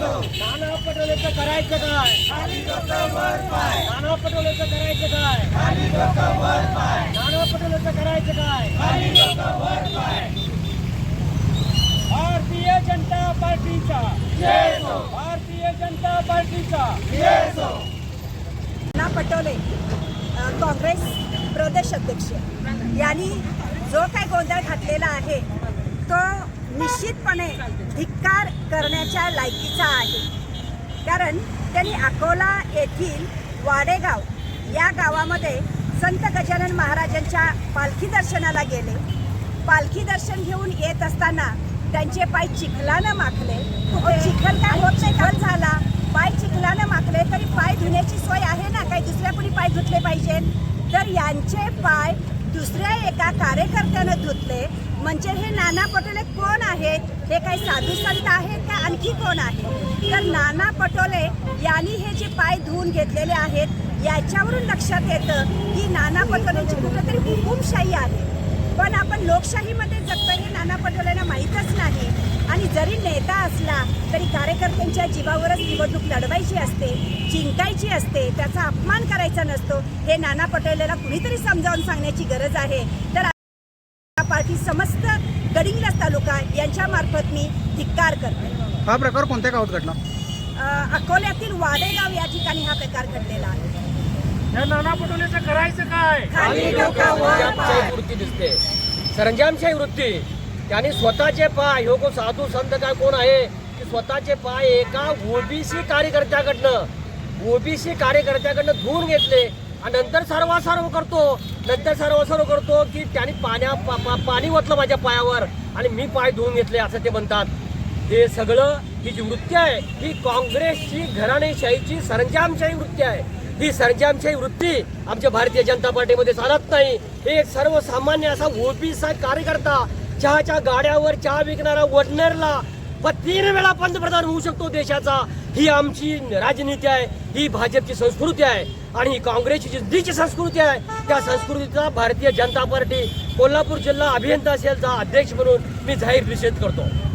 नाना पटोलेचं करायचं काय नाना पटोलेचं करायचं काय नाना पटोलेचं करायचं काय भारतीय जनता पार्टीचा भारतीय जनता पार्टीचा नाना पटोले काँग्रेस प्रदेश अध्यक्ष. यांनी जो काय गोंधळ घातलेला आहे तो निश्चितपणे धिक्कार करण्याच्या लायकीचा आहे. कारण त्यांनी अकोला येथील वाडेगाव या गावामध्ये संत गजानन महाराजांच्या पालखी दर्शनाला गेले. पालखी दर्शन घेऊन येत असताना त्यांचे पाय चिखलानं माखले. चिखल काय होत नाही? काल झाला. पाय चिखलानं माखले तरी पाय धुण्याची सोय आहे ना? काही दुसऱ्या कुणी पाय धुतले पाहिजेत? तर यांचे पाय दुसऱ्या एका कार्यकर्त्यानं धुतले. म्हणजे हे नाना पटोले कोण आहेत? हे काही साधू संत आहेत का? आणखी कोण आहे तर नाना पटोले यांनी हे जे पाय धुवून घेतलेले आहेत याच्यावरून लक्षात येतं की नाना पटोलेची कुठेतरी हुकुमशाही आहे. पण आपण लोकशाहीमध्ये जगतो हे नाना पटोलेला माहीतच नाही. आणि जरी नेता असला तरी कार्यकर्त्यांच्या जीवावरच निवडणूक लढवायची असते जिंकायची असते त्याचा अपमान करायचा नसतो. हे नाना पटोलेला कुणीतरी समजावून सांगण्याची गरज आहे. तर पार्टी समस्त गडिंग्लज तालुका यांच्या मार्फत मी धिक्कार करते. हा प्रकार कोणत्या गावात घडला? अ, अकोल्यातील वाडेगाव या ठिकाणी हा प्रकार घडलेला आहे. या नाना पटोलेचं करायचं काय? खाली डोकावर सरंजामशाही वृत्ती दिसते. सरंजामशाही वृत्ती. त्यांनी स्वतःचे पाय ह्यो कोण साधू संत काय कोण आहे? की स्वतःचे पाय एका ओबीसी कार्यकर्त्याकडनं ओबीसी कार्यकर्त्याकडनं धुवून घेतले. आणि नंतर सर्वासर्व करतो. नंतर सर्वसर्व करतो की त्यांनी पाण्या पा, पा, पाणी ओतलं माझ्या पायावर आणि मी पाय धुवून घेतले असं ते म्हणतात. हे सगळं ही जी वृत्ती आहे ही काँग्रेसची घराणेशाहीची सरंजामशाही वृत्ती आहे. ही सरंजामशाही वृत्ती आमच्या भारतीय जनता पार्टीमध्ये चालत नाही. एक सर्वसामान्य असा ओबीसा कार्यकर्ता चहाच्या गाड्यावर चहा विकणारा वडनेरला व तीन वेळा पंतप्रधान होऊ शकतो देशाचा. ही आमची राजनीती आहे ही भाजपची संस्कृती आहे आणि ही काँग्रेसची जी जुनीची संस्कृती आहे त्या संस्कृतीचा भारतीय जनता पार्टी कोल्हापूर जिल्हा अभियंता सेलचा अध्यक्ष म्हणून मी जाहीर निषेध करतो.